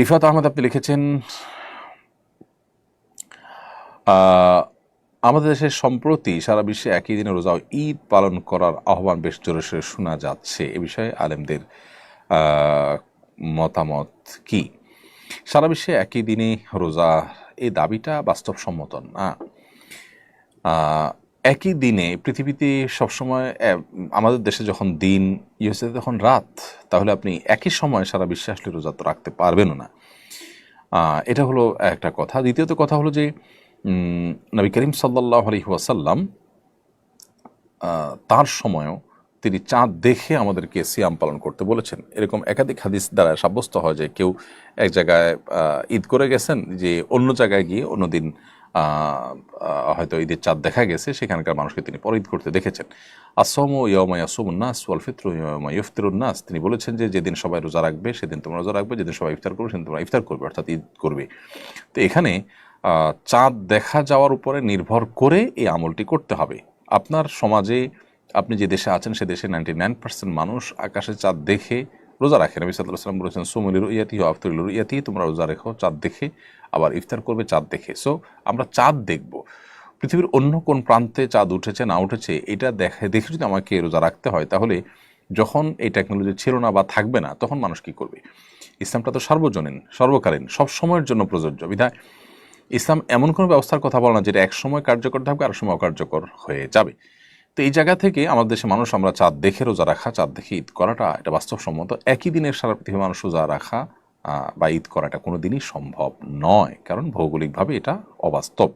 রিফাত আহমদ, আপনি লিখেছেন আমাদের দেশে সম্প্রতি সারা বিশ্বে একই দিনে রোজা ঈদ পালন করার আহ্বান বেশ জোরে সোরে শোনা যাচ্ছে। এ বিষয়ে আলেমদের মতামত কি? সারা বিশ্বে একই দিনে রোজা এই দাবিটা বাস্তবসম্মত না। একই দিনে পৃথিবীতে সবসময় আমাদের দেশে যখন দিন ইউএসএতে তখন রাত, তাহলে আপনি একই সময় সারা বিশ্বে আসলে রোজা তো রাখতে পারবেনও না। এটা হলো একটা কথা। দ্বিতীয়ত কথা হলো যে নবী করিম সাল্লাহ আলহি ওয়াসাল্লাম তার সময়ও তিনি চাঁদ দেখে আমাদেরকে সিয়াম পালন করতে বলেছেন। এরকম একাধিক হাদিস দ্বারা সাব্যস্ত হয় যে, কেউ এক জায়গায় ঈদ করে গেছেন, যে অন্য জায়গায় গিয়ে অন্যদিন হয়তো ঈদের চাঁদ দেখা গেছে, সেখানকার মানুষকে তিনি পরে ঈদ করতে দেখেছেন। আসম ইয়মা ইয়াসুমুন্নাস ওয়াল ফিত্র ইয়মা ইফতিরুন্নাস তিনি বলেছেন যে যেদিন সবাই রোজা রাখবে, সেদিন তোমরা রোজা রাখবে, যেদিন সবাই ইফতার করবে, সেদিন তোমরা ইফতার করবে, অর্থাৎ ঈদ করবে। তো এখানে চাঁদ দেখা যাওয়ার উপরে নির্ভর করে এই আমলটি করতে হবে। আপনার সমাজে আপনি যে দেশে আছেন, সে দেশে নাইনটি নাইন পার্সেন্ট মানুষ আকাশে চাঁদ দেখে রোজা রাখে। নবী সাল্লাহ বলেছেন সুমলির ইয়াতি ও আফতরুল ইয়াতি তোমরা রোজা রেখো, চাঁদ দেখে, আবার ইফতার করবে চাঁদ দেখে। সো আমরা চাঁদ দেখব। পৃথিবীর অন্য কোন প্রান্তে চাঁদ উঠেছে, না উঠেছে, এটা দেখে দেখে যদি আমাকে রোজা রাখতে হয়, তাহলে যখন এই টেকনোলজি ছিল না বা থাকবে না, তখন মানুষ কি করবে? ইসলামটা তো সর্বজনীন, সর্বকালীন, সব সময়ের জন্য প্রযোজ্য। বিধায় ইসলাম এমন কোনো ব্যবস্থার কথা বলে না, যেটা এক সময় কার্যকর থাকবে, আর সময় অকার্যকর হয়ে যাবে। তো এই জায়গা থেকে আমাদের দেশে মানুষ আমরা চাঁদ দেখে রোজা রাখা, চাঁদ দেখে ঈদ করাটা এটা বাস্তবসম্মত। একই দিনের সারা পৃথিবীর মানুষ রোজা রাখা বা ঈদ করাটা কোনো দিনই সম্ভব নয়। কারণ ভৌগোলিকভাবে এটা অবাস্তব।